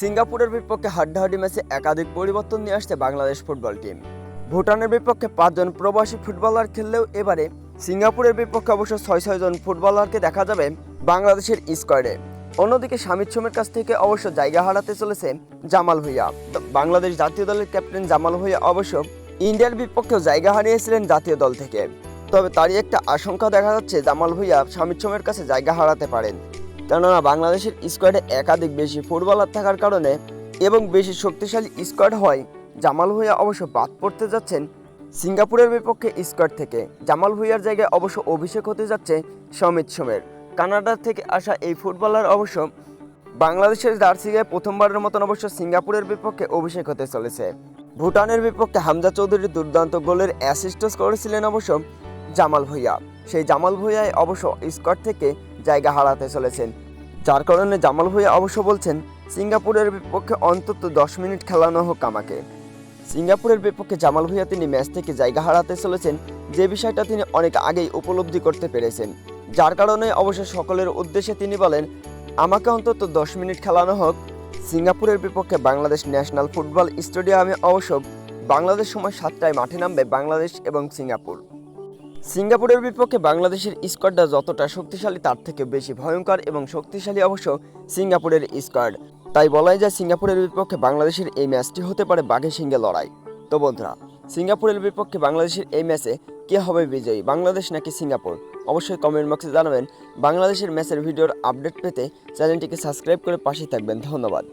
সিঙ্গাপুরের বিপক্ষে হাড্ডাহাড্ডি ম্যাচে একাধিক পরিবর্তন নিয়ে আসছে বাংলাদেশ ফুটবল টিম। ভুটানের বিপক্ষে পাঁচজন প্রবাসী ফুটবলার খেললেও এবারে সিঙ্গাপুরের বিপক্ষে অবশ্য ছয় ছয়জন ফুটবলারকে দেখা যাবে বাংলাদেশের স্কোয়াডে। অন্যদিকে শামিদ সোমের কাছ থেকে অবশ্য জায়গা হারাতে চলেছে জামাল ভুইয়া। বাংলাদেশ জাতীয় দলের ক্যাপ্টেন জামাল ভুইয়া অবশ্য ইন্ডিয়ার বিপক্ষেও জায়গা হারিয়েছিলেন জাতীয় দল থেকে। তবে তারই একটা আশঙ্কা দেখা যাচ্ছে জামাল ভুইয়া শামিদ সোমের কাছে জায়গা হারাতে পারেন। কেননা বাংলাদেশের স্কোয়াডে একাধিক বেশি ফুটবলার থাকার কারণে এবং বেশি শক্তিশালী স্কোয়াড হয়, জামাল ভুঁইয়া অবশ্য বাদ পড়তে যাচ্ছেন সিঙ্গাপুরের বিপক্ষে স্কোয়াড থেকে। জামাল ভুঁইয়ার জায়গায় অবশ্য অভিষেক হতে যাচ্ছে সমিত সোমের। কানাডা থেকে আসা এই ফুটবলার অবশ্য বাংলাদেশের জার্সি গায়ে প্রথমবারের মতন অবশ্য সিঙ্গাপুরের বিপক্ষে অভিষেক হতে চলেছে। ভুটানের বিপক্ষে হামজা চৌধুরীর দুর্দান্ত গোলের অ্যাসিস্টস করেছিলেন অবশ্য জামাল ভুঁইয়া। সেই জামাল ভুঁইয়ায় অবশ্য স্কোয়াড থেকে জায়গা হারাতে চলেছেন। যার কারণে জামাল ভুঁইয়া অবশ্য বলছেন, সিঙ্গাপুরের বিপক্ষে অন্তত দশ মিনিট খেলানো হোক আমাকে। সিঙ্গাপুরের বিপক্ষে জামাল ভুঁইয়া তিনি ম্যাচ থেকে জায়গা হারাতে চলেছেন, যে বিষয়টা তিনি অনেক আগেই উপলব্ধি করতে পেরেছেন। যার কারণে অবশ্য সকলের উদ্দেশ্যে তিনি বলেন, আমাকে অন্তত দশ মিনিট খেলানো হোক। সিঙ্গাপুরের বিপক্ষে বাংলাদেশ ন্যাশনাল ফুটবল স্টেডিয়ামে অবশ্য বাংলাদেশ সময় সাতটায় মাঠে নামবে বাংলাদেশ এবং সিঙ্গাপুর। সিঙ্গাপুরের বিপক্ষে বাংলাদেশের স্কোয়াডটা যতটা শক্তিশালী তার থেকে বেশি ভয়ঙ্কর এবং শক্তিশালী অবশ্য সিঙ্গাপুরের স্কোয়াড। তাই বলাই যায় সিঙ্গাপুরের বিপক্ষে বাংলাদেশের এই ম্যাচটি হতে পারে বাঘে সিঙ্গে লড়াই। তো বন্ধুরা, সিঙ্গাপুরের বিপক্ষে বাংলাদেশের এই ম্যাচে কে হবে বিজয়ী, বাংলাদেশ নাকি সিঙ্গাপুর? অবশ্যই কমেন্ট বক্সে জানাবেন। বাংলাদেশের ম্যাচের ভিডিওর আপডেট পেতে চ্যানেলটিকে সাবস্ক্রাইব করে পাশেই থাকবেন। ধন্যবাদ।